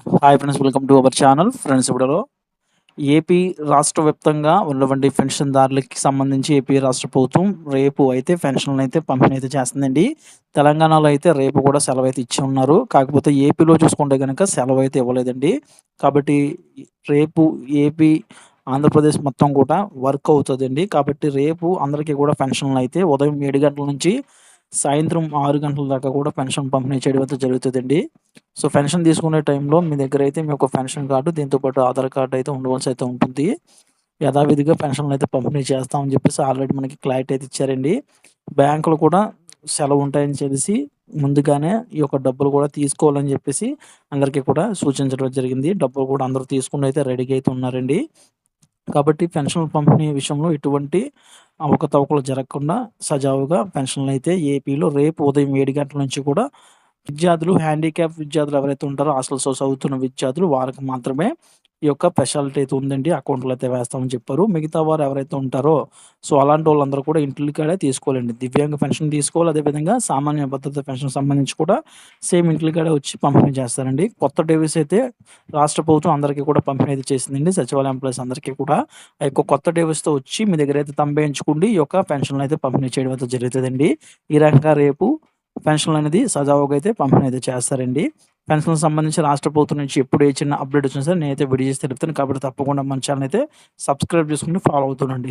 Hi friends welcome to our channel friends ఇప్పుడు AP రాష్ట్ర వ్యాప్తంగా ఉన్నటువంటి పెన్షన్దారులకి సంబంధించి ఏపీ రాష్ట్ర ప్రభుత్వం రేపు అయితే పెన్షన్లు అయితే పంపిణీ అయితే చేస్తుందండి. తెలంగాణలో అయితే రేపు కూడా సెలవు అయితే ఇచ్చి ఉన్నారు. కాకపోతే ఏపీలో చూసుకుంటే కనుక సెలవు అయితే ఇవ్వలేదండి. కాబట్టి రేపు ఏపీ ఆంధ్రప్రదేశ్ మొత్తం కూడా వర్క్ అవుతుందండి. కాబట్టి రేపు అందరికీ కూడా పెన్షన్లు అయితే ఉదయం ఏడు గంటల నుంచి సాయంత్రం ఆరు గంటల దాకా కూడా పెన్షన్ పంపిణీ చేయడం అయితే జరుగుతుందండి. సో పెన్షన్ తీసుకునే టైంలో మీ దగ్గర అయితే మీ యొక్క పెన్షన్ కార్డు దీంతో పాటు ఆధార్ కార్డు అయితే ఉండవలసి అయితే ఉంటుంది. యథావిధిగా పెన్షన్లు అయితే పంపిణీ చేస్తామని చెప్పేసి ఆల్రెడీ మనకి క్లారిటీ అయితే ఇచ్చారండి. బ్యాంకులు కూడా సెలవు ఉంటాయని తెలిసి ముందుగానే ఈ యొక్క డబ్బులు కూడా తీసుకోవాలని చెప్పేసి అందరికీ కూడా సూచించడం జరిగింది. డబ్బులు కూడా అందరూ తీసుకుని అయితే రెడీగా అయితే ఉన్నారండి. కాబట్టి పెన్షన్ పంపిణీ విషయంలో ఎటువంటి అవకతవకలు జరగకుండా సజావుగా పెన్షన్లు అయితే ఏపీలో రేపు ఉదయం ఏడు గంటల నుంచి కూడా విద్యార్థులు హ్యాండిక్యాప్ విద్యార్థులు ఎవరైతే ఉంటారో హాస్టల్స్లో చదువుతున్న విద్యార్థులు వారికి మాత్రమే ఈ యొక్క స్పెషాలిటీ అయితే ఉందండి. అకౌంట్లో అయితే వేస్తామని చెప్పారు. మిగతా వారు ఎవరైతే ఉంటారో సో అలాంటి వాళ్ళందరూ కూడా ఇంటికాడే తీసుకోవాలండి. దివ్యాంగ పెన్షన్ తీసుకోవాలి. అదేవిధంగా సామాన్య భద్రత పెన్షన్ సంబంధించి కూడా సేమ్ ఇంటికాడే వచ్చి పంపిణీ చేస్తారండి. కొత్త డేవిస్ అయితే రాష్ట్ర ప్రభుత్వం అందరికీ కూడా పంపిణీ అయితే చేసిందండి. సచివాలయం ఎంప్లాయీస్ అందరికీ కూడా. ఆ యొక్క కొత్త డేవిస్తో వచ్చి మీ దగ్గర అయితే తంబేయించుకుండి ఈ యొక్క పెన్షన్లు అయితే పంపిణీ చేయడం అయితే జరుగుతుందండి. ఈ రకంగా రేపు పెన్షన్లు అనేది సజావుగా అయితే పంపిణీ అయితే చేస్తారండి. పెన్షన్ సంబంధించి రాష్ట్ర ప్రభుత్వం నుంచి ఎప్పుడు ఏ చిన్న అప్డేట్ వచ్చినా సరే నేనైతే వీడియో చేసి తెలుపుతాను. కాబట్టి తప్పకుండా మన ఛానల్ అయితే సబ్స్క్రైబ్ చేసుకుని ఫాలో అవుతుండండి.